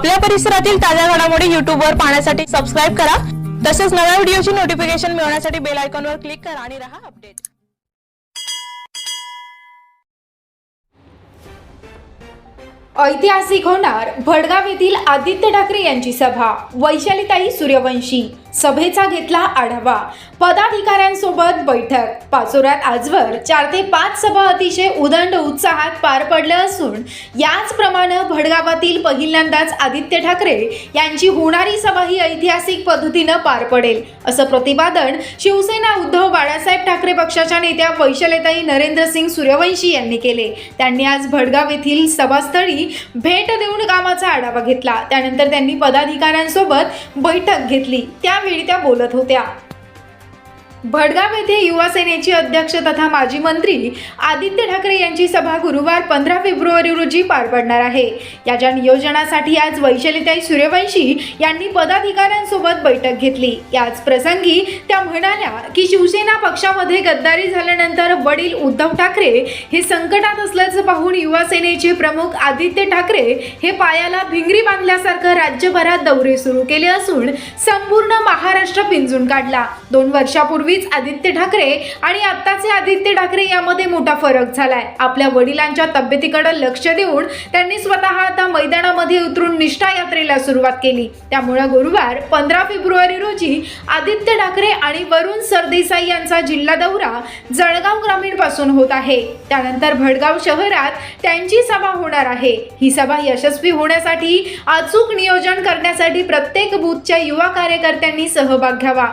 आपल्या परिसरातील ताज्या घडामोडी YouTube वर पाहण्यासाठी सबस्क्राईब करा. तसेच नव्या व्हिडिओची नोटिफिकेशन मिळवण्यासाठी बेल आयकॉनवर क्लिक करा आणि रहा अपडेट ऐतिहासिक होणार भडगाव येथील आदित्य ठाकरे यांची सभा. वैशालीताई सूर्यवंशी सभेचा घेतला आढावा. पदाधिकाऱ्यांसोबत बैठक. पाचोऱ्यात आजवर चार ते पाच सभा अतिशय उदंड उत्साहात पार पडल्या असून याचप्रमाणे भडगावातील पहिल्यांदाच आदित्य ठाकरे यांची होणारी सभा ही ऐतिहासिक पद्धतीनं पार पडेल असं प्रतिपादन शिवसेना उद्धव बाळा ठाकरे पक्षाच्या नेत्या वैशालीताई नरेंद्रसिंग सूर्यवंशी यांनी केले. त्यांनी आज भडगाव येथील सभास्थळी भेट देऊन कामाचा आढावा घेतला. त्यानंतर त्यांनी पदाधिकाऱ्यांसोबत बैठक घेतली. त्यावेळी त्या बोलत होत्या. भडगाव येथे युवा सेनेचे अध्यक्ष तथा माजी मंत्री आदित्य ठाकरे यांची सभा गुरुवार पंधरा फेब्रुवारी रोजी पार पडणार आहे. याच्या नियोजनासाठी आज वैशालीताई सूर्यवंशी यांनी पदाधिकाऱ्यांसोबत बैठक घेतली. याच प्रसंगी त्या म्हणाल्या की शिवसेना पक्षामध्ये गद्दारी झाल्यानंतर वडील उद्धव ठाकरे हे संकटात असल्याचं पाहून युवा सेनेचे प्रमुख आदित्य ठाकरे हे पायाला भिंगरी बांधल्यासारखं राज्यभरात दौरे सुरू केले असून संपूर्ण महाराष्ट्र पिंजून काढला. दोन वर्षापूर्वी पूर्वीच आदित्य ठाकरे आणि आत्ताचे आदित्य ठाकरे यामध्ये मोठा फरक झालाय. आपल्या वडिलांच्या तब्येतीकडे लक्ष देऊन त्यांनी स्वतः आता मैदानामध्ये उतरून निष्ठा यात्रेला सुरुवात केली. त्यामुळे गुरुवार पंधरा फेब्रुवारी रोजी आदित्य ठाकरे आणि वरुण सरदेसाई यांचा जिल्हा दौरा जळगाव ग्रामीणपासून होत आहे. त्यानंतर भडगाव शहरात त्यांची सभा होणार आहे. ही सभा यशस्वी होण्यासाठी अचूक नियोजन करण्यासाठी प्रत्येक बूथच्या युवा कार्यकर्त्यांनी सहभाग घ्यावा.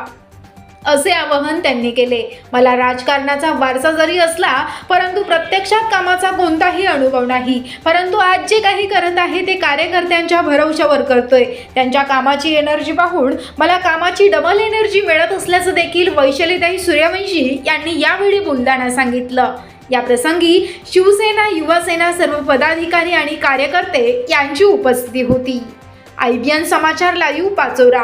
असे आवाहन त्यांनी केले. मला राजकारणाचा वारसा जरी असला परंतु प्रत्यक्षात कामाचा कोणताही अनुभव नाही. परंतु आज जे काही करत आहे ते कार्यकर्त्यांच्या भरवशावर करतोय. त्यांच्या कामाची एनर्जी पाहून मला कामाची डबल एनर्जी मिळत असल्याचं देखील वैशालीताई सूर्यवंशी यांनी यावेळी बोलताना सांगितलं. या प्रसंगी शिवसेना युवासेना सर्व पदाधिकारी आणि कार्यकर्ते यांची उपस्थिती होती. IBN Samachar live Pachora.